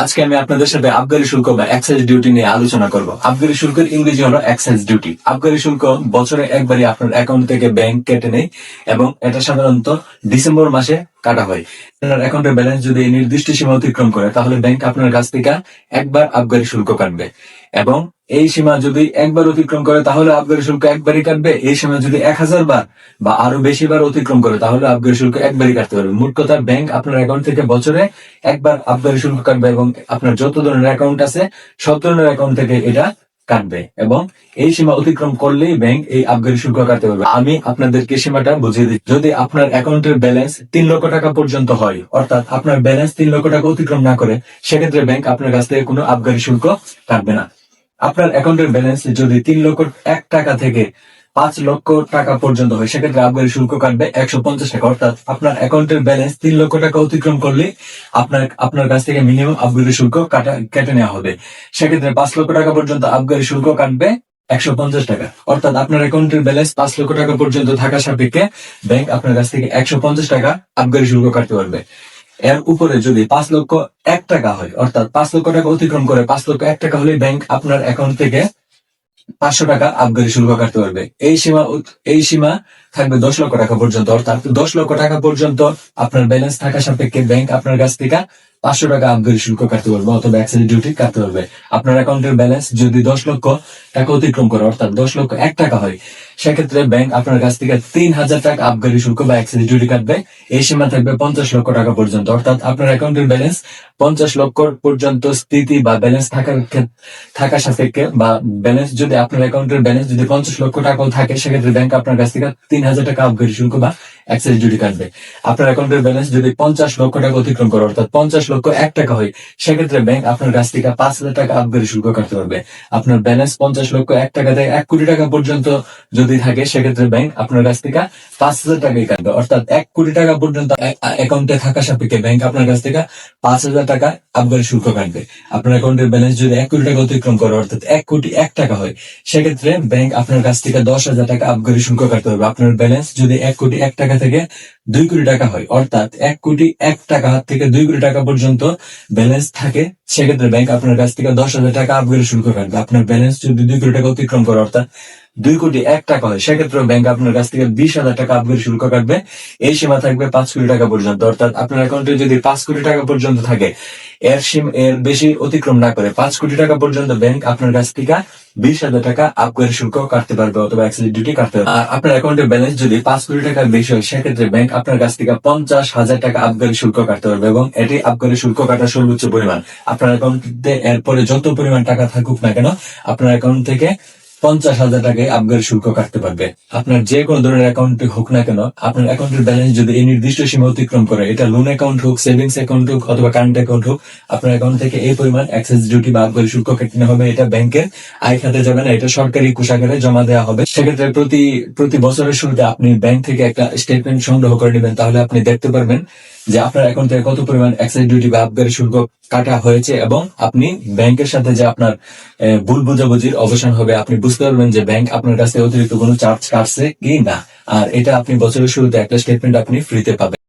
আজকে আমি আপনাদের সাথে আবগারি শুল্ক বা এক্সাইজ ডিউটি নিয়ে আলোচনা করব। আবগারি শুল্কের ইংরেজি হলো এক্সাইজ ডিউটি আবগারি শুল্ক বছরে একবারই আপনার অ্যাকাউন্ট থেকে ব্যাংক কেটে নেয় এবং এটা সাধারণত ডিসেম্বর মাসে কাটা হয়। আপনার অ্যাকাউন্টের ব্যালেন্স যদি নির্দিষ্ট সীমা অতিক্রম করে, তাহলে ব্যাংক আপনার কাছ থেকে একবার আবগারি শুল্ক কাটবে। এবং এই সীমা যদি একবার অতিক্রম করে, তাহলে আবগারি শুল্ক একবারই কাটবে। এই সীমা যদি এক হাজার বার বা আরও বেশি বার অতিক্রম করে, তাহলে আবগারি শুল্ক একবারই কাটতে পারবে। মোট কথা, ব্যাংক আপনার অ্যাকাউন্ট থেকে বছরে একবার আবগারি শুল্ক কাটবে এবং আপনার যত ধরনের অ্যাকাউন্ট আছে, সব ধরনের অ্যাকাউন্ট থেকে এটা কাটবে এবং এই সীমা অতিক্রম করলেই ব্যাংক এই আবগারি শুল্ক কাটতে পারবে। আমি আপনাদেরকে সীমাটা বুঝিয়ে দিই যদি আপনার অ্যাকাউন্টের ব্যালেন্স তিন লক্ষ টাকা পর্যন্ত হয়, অর্থাৎ আপনার ব্যালেন্স তিন লক্ষ টাকা অতিক্রম না করে, সেক্ষেত্রে ব্যাংক আপনার কাছ থেকে কোনো আবগারি শুল্ক কাটবে না। আপনার অ্যাকাউন্টের ব্যালেন্স যদি তিন লক্ষ এক টাকা থেকে পাঁচ লক্ষ টাকা পর্যন্ত হয়, সেক্ষেত্রে আবগারি শুল্ক কাটবে একশো পঞ্চাশ টাকা। অর্থাৎ আপনার অ্যাকাউন্টের ব্যালেন্স তিন লক্ষ টাকা অতিক্রম করলে আপনার আপনার কাছ থেকে মিনিমাম আবগারি শুল্ক কাটা, কেটে নেওয়া হবে। সেক্ষেত্রে পাঁচ লক্ষ টাকা পর্যন্ত আবগারি শুল্ক কাটবে একশো পঞ্চাশ টাকা। অর্থাৎ আপনার অ্যাকাউন্টের ব্যালেন্স পাঁচ লক্ষ টাকা পর্যন্ত থাকা সাপেক্ষে ব্যাংক আপনার কাছ থেকে একশো পঞ্চাশ টাকা আবগারি শুল্ক কাটতে পারবে। এর উপরে যদি পাঁচ লক্ষ এক টাকা হয়, অর্থাৎ পাঁচ লক্ষ টাকা অতিক্রম করে পাঁচ লক্ষ এক টাকা হলে ব্যাংক আপনার অ্যাকাউন্ট থেকে পাঁচশো টাকা আবগারি শুল্ক কাটতে পারবে। এই সীমা এই সীমা থাকবে দশ লক্ষ টাকা পর্যন্ত, অর্থাৎ দশ লক্ষ টাকা পর্যন্ত আপনার ব্যালেন্স থাকা সাপেক্ষে ব্যাংক আপনার কাছ থেকে পাঁচশো টাকা আবগারি শুল্ক কাটতে পারবে, অথবা অ্যাক্সিডেন্ট ডিউটি কাটতে পারবে। আপনার অ্যাকাউন্টের ব্যালেন্স যদি দশ লক্ষ টাকা অতিক্রম করে, অর্থাৎ দশ লক্ষ এক টাকা হয় সেক্ষেত্রে ব্যাংক আপনার কাছ থেকে তিন হাজার টাকা আবগারি শুল্ক বা অ্যাক্সিডেন্ট ডিউটি কাটবে এই সীমা থাকবে পঞ্চাশ লক্ষ টাকা পর্যন্ত। অর্থাৎ আপনার অ্যাকাউন্টের ব্যালেন্স পঞ্চাশ লক্ষ পর্যন্ত স্থিতি বা ব্যালেন্স থাকার থাকা সাপেক্ষে বা ব্যালেন্স যদি আপনার অ্যাকাউন্টের ব্যালেন্স যদি পঞ্চাশ লক্ষ টাকাও থাকে, সেক্ষেত্রে ব্যাংক আপনার কাছ থেকে তিন হাজার টাকা আবগারি শুল্ক বা অ্যাক্সেস ডিউটি কাটবে আপনার অ্যাকাউন্টের ব্যালেন্স যদি পঞ্চাশ লক্ষ টাকা অতিক্রম করে, অর্থাৎ পঞ্চাশ লক্ষ এক টাকা হয়, সেক্ষেত্রে ব্যাংক আপনার কাছ থেকে পাঁচ হাজার টাকা আবগারি শুল্ক কাটতে পারবে। আপনার ব্যালেন্স পঞ্চাশ লক্ষ এক টাকা থেকে এক কোটি টাকা পর্যন্ত যদি থাকে, সেক্ষেত্রে ব্যাংক আপনার কাছ থেকে পাঁচ হাজার টাকাই কাটবে। অর্থাৎ এক কোটি টাকা পর্যন্ত অ্যাকাউন্টে থাকা সাপেক্ষে ব্যাংক আপনার কাছ থেকে পাঁচ হাজার টাকা আবগারি শুল্ক কাটবে। আপনার অ্যাকাউন্টের ব্যালেন্স যদি এক কোটি টাকা অতিক্রম করে, অর্থাৎ এক কোটি এক টাকা হয়, সেক্ষেত্রে ব্যাংক আপনার কাছ থেকে দশ হাজার টাকা আবগারি শুল্ক কাটতে হবে আপনার ব্যালেন্স যদি এক কোটি এক টাকা থেকে দুই কোটি টাকা হয়, অর্থাৎ এক কোটি এক টাকা থেকে দুই কোটি টাকা পর্যন্ত ব্যালেন্স থাকে সেক্ষেত্রে ব্যাংক আপনার কাছ থেকে দশ হাজার টাকা আপগ্রেড শুল্ক কাটবে আপনার ব্যালেন্স যদি দুই কোটি টাকা অতিক্রম করে, অর্থাৎ দুই কোটি এক টাকা হয় সেক্ষেত্রে ব্যাংক আপনার কাছ থেকে বিশ হাজার টাকা আপগ্রেড শুল্ক কাটবে এই সীমা থাকবে পাঁচ কোটি টাকা পর্যন্ত, অর্থাৎ আপনার অ্যাকাউন্টে যদি পাঁচ কোটি টাকা পর্যন্ত থাকে, এর সীম, এর বেশি অতিক্রম না করে পাঁচ কোটি টাকা পর্যন্ত ব্যাংক আপনার কাছ থেকে বিশ হাজার টাকা আপগ্রেড শুল্ক কাটতে পারবে অথবা ডিউটি কাটতে পারবে। আর আপনার অ্যাকাউন্টের ব্যালেন্স যদি পাঁচ কোটি টাকা বেশি হয়, সেক্ষেত্রে ব্যাংক আপনার কাছ থেকে পঞ্চাশ হাজার টাকা আবগারি শুল্ক কাটতে পারবে এবং এটি আবগারি শুল্ক কাটার সর্বোচ্চ পরিমাণ। আপনার অ্যাকাউন্টে এরপরে যত পরিমাণ টাকা থাকুক না কেন, আপনার অ্যাকাউন্ট থেকে পঞ্চাশ হাজার টাকায় আবগারি শুল্ক কাটতে পারবে। আপনার যে কোনো ধরনের অ্যাকাউন্ট হোক না কেন, আপনার অ্যাকাউন্টের ব্যালেন্স যদি এই নির্দিষ্ট সীমা অতিক্রম করে, এটা লোন অ্যাকাউন্ট হোক সেভিংস অ্যাকাউন্ট হোক, অথবা কারেন্ট অ্যাকাউন্ট হোক, আপনার অ্যাকাউন্ট থেকে এই পরিমাণ অ্যাক্সেস ডিউটি বা আবগারি শুল্ক কেটে হবে এটা ব্যাংকের আয় খাতে যাবে না, এটা সরকারি কোষাগারে জমা দেওয়া হবে। সেক্ষেত্রে প্রতি প্রতি বছরের শুরুতে আপনি ব্যাংক থেকে একটা স্টেটমেন্ট সংগ্রহ করে নেবেন, তাহলে আপনি দেখতে পারবেন যে আপনার অ্যাকাউন্ট থেকে কত পরিমাণ অ্যাক্সেস ডিউটি বা আবগারি শুল্ক কাটা হয়েছে এবং আপনি ব্যাংকের সাথে যে আপনার ভুল বোঝাবুঝির অবসান হবে, আপনি বুঝতে পারবেন যে ব্যাংক আপনার কাছে অতিরিক্ত কোনো চার্জ কাটছে কি না আর এটা আপনি বছরের শুরুতে একটা স্টেটমেন্ট আপনি ফ্রিতে পাবেন।